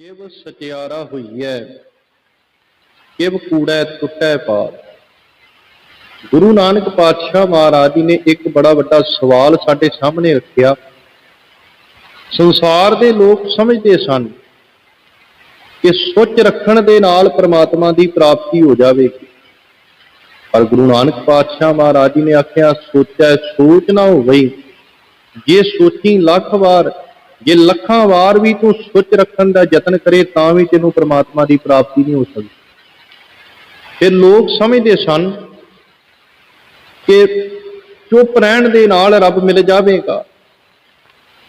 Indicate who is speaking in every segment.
Speaker 1: ਕਿਵ ਸਚਿਆਰਾ ਹੋਈਐ, ਕਿਵ ਕੂੜੈ ਟੁੱਟੈ ਪਾਰ। ਗੁਰੂ ਨਾਨਕ ਪਾਤਸ਼ਾਹ ਮਹਾਰਾਜ ਜੀ ਨੇ ਇੱਕ ਬੜਾ ਵੱਡਾ ਸਵਾਲ ਸਾਡੇ ਸਾਹਮਣੇ ਰੱਖਿਆ। ਸੰਸਾਰ ਦੇ ਲੋਕ ਸਮਝਦੇ ਸਨ ਕਿ ਸੋਚ ਰੱਖਣ ਦੇ ਨਾਲ ਪ੍ਰਮਾਤਮਾ ਦੀ ਪ੍ਰਾਪਤੀ ਹੋ ਜਾਵੇਗੀ। ਪਰ ਗੁਰੂ ਨਾਨਕ ਪਾਤਸ਼ਾਹ ਮਹਾਰਾਜ ਜੀ ਨੇ ਆਖਿਆ, ਸੋਚੈ ਸੋਚ ਨਾ ਹੋਵੇ ਜੇ ਸੋਚੀ ਲੱਖ ਵਾਰ ਜੇ ਲੱਖਾਂ ਵਾਰ ਵੀ ਤੂੰ ਸੁੱਚ ਰੱਖਣ ਦਾ ਯਤਨ ਕਰੇ, ਤਾਂ ਵੀ ਤੈਨੂੰ ਪ੍ਰਮਾਤਮਾ ਦੀ ਪ੍ਰਾਪਤੀ ਨਹੀਂ ਹੋ ਸਕਦੀ। ਤੇ ਲੋਕ ਸਮਝਦੇ ਸਨ ਕਿ ਚੁੱਪ ਰਹਿਣ ਦੇ ਨਾਲ ਰੱਬ ਮਿਲ ਜਾਵੇਗਾ।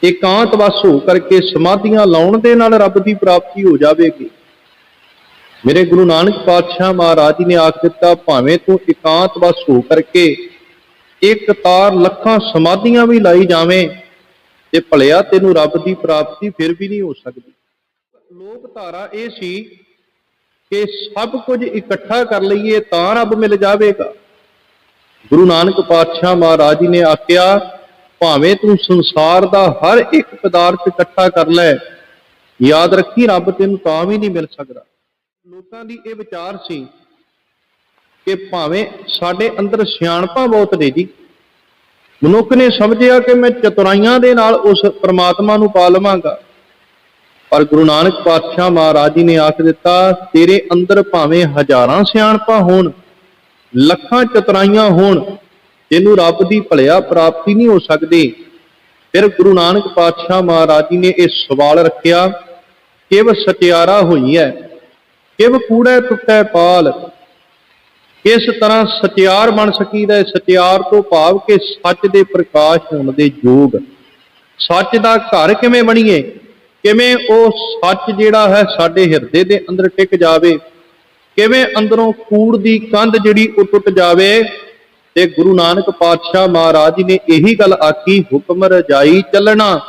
Speaker 1: ਇਕਾਂਤ ਵਸ ਹੋ ਕਰਕੇ ਸਮਾਧੀਆਂ ਲਾਉਣ ਦੇ ਨਾਲ ਰੱਬ ਦੀ ਪ੍ਰਾਪਤੀ ਹੋ ਜਾਵੇਗੀ। ਮੇਰੇ ਗੁਰੂ ਨਾਨਕ ਪਾਤਸ਼ਾਹ ਮਹਾਰਾਜ ਜੀ ਨੇ ਆਖ ਦਿੱਤਾ, ਭਾਵੇਂ ਤੂੰ ਇਕਾਂਤ ਵਸ ਹੋ ਕਰਕੇ ਇੱਕ ਤਾਰ ਲੱਖਾਂ ਸਮਾਧੀਆਂ ਵੀ ਲਾਈ ਜਾਵੇਂ ਤੇ ਭਲਿਆ ਤੈਨੂੰ ਰੱਬ ਦੀ ਪ੍ਰਾਪਤੀ ਫਿਰ ਵੀ ਨਹੀਂ ਹੋ ਸਕਦੀ। ਲੋਕ ਧਾਰਾ ਇਹ ਸੀ ਕਿ ਸਭ ਕੁਝ ਇਕੱਠਾ ਕਰ ਲਈਏ ਤਾਂ ਰੱਬ ਮਿਲ ਜਾਵੇਗਾ। ਗੁਰੂ ਨਾਨਕ ਪਾਤਸ਼ਾਹ ਮਹਾਰਾਜ ਜੀ ਨੇ ਆਖਿਆ, ਭਾਵੇਂ ਤੂੰ ਸੰਸਾਰ ਦਾ ਹਰ ਇੱਕ ਪਦਾਰਥ ਇਕੱਠਾ ਕਰ ਲੈ, ਯਾਦ ਰੱਖੀ ਰੱਬ ਤੈਨੂੰ ਤਾਂ ਵੀ ਨਹੀਂ ਮਿਲ ਸਕਦਾ। ਲੋਕਾਂ ਦੀ ਇਹ ਵਿਚਾਰ ਸੀ ਕਿ ਭਾਵੇਂ ਸਾਡੇ ਅੰਦਰ ਸਿਆਣਪਾਂ ਬਹੁਤ ਨੇ ਜੀ ਮਨੁੱਖ ਨੇ ਸਮਝਿਆ ਕਿ ਮੈਂ ਚਤੁਰਾਈਆਂ ਦੇ ਨਾਲ ਉਸ ਪ੍ਰਮਾਤਮਾ ਨੂੰ ਪਾ ਲਵਾਂਗਾ। ਪਰ ਗੁਰੂ ਨਾਨਕ ਪਾਤਸ਼ਾਹ ਮਹਾਰਾਜ ਜੀ ਨੇ ਆਖ ਦਿੱਤਾ, ਤੇਰੇ ਅੰਦਰ ਭਾਵੇਂ ਹਜ਼ਾਰਾਂ ਸਿਆਣਪਾਂ ਹੋਣ, ਲੱਖਾਂ ਚਤੁਰਾਈਆਂ ਹੋਣ, ਤੈਨੂੰ ਰੱਬ ਦੀ ਭਲਿਆ ਪ੍ਰਾਪਤੀ ਨਹੀਂ ਹੋ ਸਕਦੀ। ਫਿਰ ਗੁਰੂ ਨਾਨਕ ਪਾਤਸ਼ਾਹ ਮਹਾਰਾਜ ਜੀ ਨੇ ਇਹ ਸਵਾਲ ਰੱਖਿਆ, ਕਿਵ ਸਚਿਆਰਾ ਹੋਈ ਹੈ ਕਿਵ ਕੂੜੈ ਟੁੱਟੈ ਪਾਲ ਕਿਸ ਤਰ੍ਹਾਂ ਸਚਿਆਰ ਬਣ ਸਕੀਦਾ ਹੈ ਸਤਿਆਰ ਤੋਂ ਭਾਵ ਕਿ ਸੱਚ ਦੇ ਪ੍ਰਕਾਸ਼ ਹੋਣ ਦੇ ਯੋਗ। ਸੱਚ ਦਾ ਘਰ ਕਿਵੇਂ ਬਣੀਏ? ਕਿਵੇਂ ਉਹ ਸੱਚ ਜਿਹੜਾ ਹੈ ਸਾਡੇ ਹਿਰਦੇ ਦੇ ਅੰਦਰ ਟਿਕ ਜਾਵੇ? ਕਿਵੇਂ ਅੰਦਰੋਂ ਕੂੜ ਦੀ ਕੰਧ ਜਿਹੜੀ ਉਹ ਟੁੱਟ ਜਾਵੇ? ਤੇ ਗੁਰੂ ਨਾਨਕ ਪਾਤਸ਼ਾਹ ਮਹਾਰਾਜ ਜੀ ਨੇ ਇਹੀ ਗੱਲ ਆਖੀ, ਹੁਕਮ ਰਜਾਈ ਚੱਲਣਾ,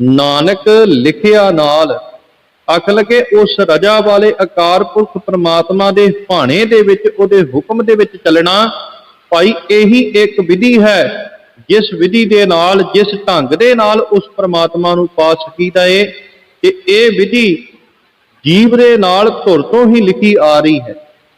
Speaker 1: ਨਾਨਕ ਲਿਖਿਆ ਨਾਲ ਆਖ ਕੇ ਉਸ ਰਜਾ ਵਾਲੇ ਆਕਾਰ ਪੁਰਖ ਪ੍ਰਮਾਤਮਾ ਦੇ ਭਾਣੇ ਦੇ ਵਿੱਚ, ਉਹਦੇ ਹੁਕਮ ਦੇ ਵਿੱਚ ਚੱਲਣਾ ਭਾਈ ਇਹੀ ਇੱਕ ਵਿਧੀ ਹੈ। ਜਿਸ ਵਿਧੀ ਦੇ ਨਾਲ, ਜਿਸ ਢੰਗ ਦੇ ਨਾਲ ਉਸ ਪ੍ਰਮਾਤਮਾ ਨੂੰ ਪਾ ਸਕੀਦਾ ਏ ਕਿ ਇਹ ਵਿਧੀ ਜੀਵ ਦੇ ਨਾਲ ਧੁਰ ਤੋਂ ਹੀ ਲਿਖੀ ਆ ਰਹੀ ਹੈ।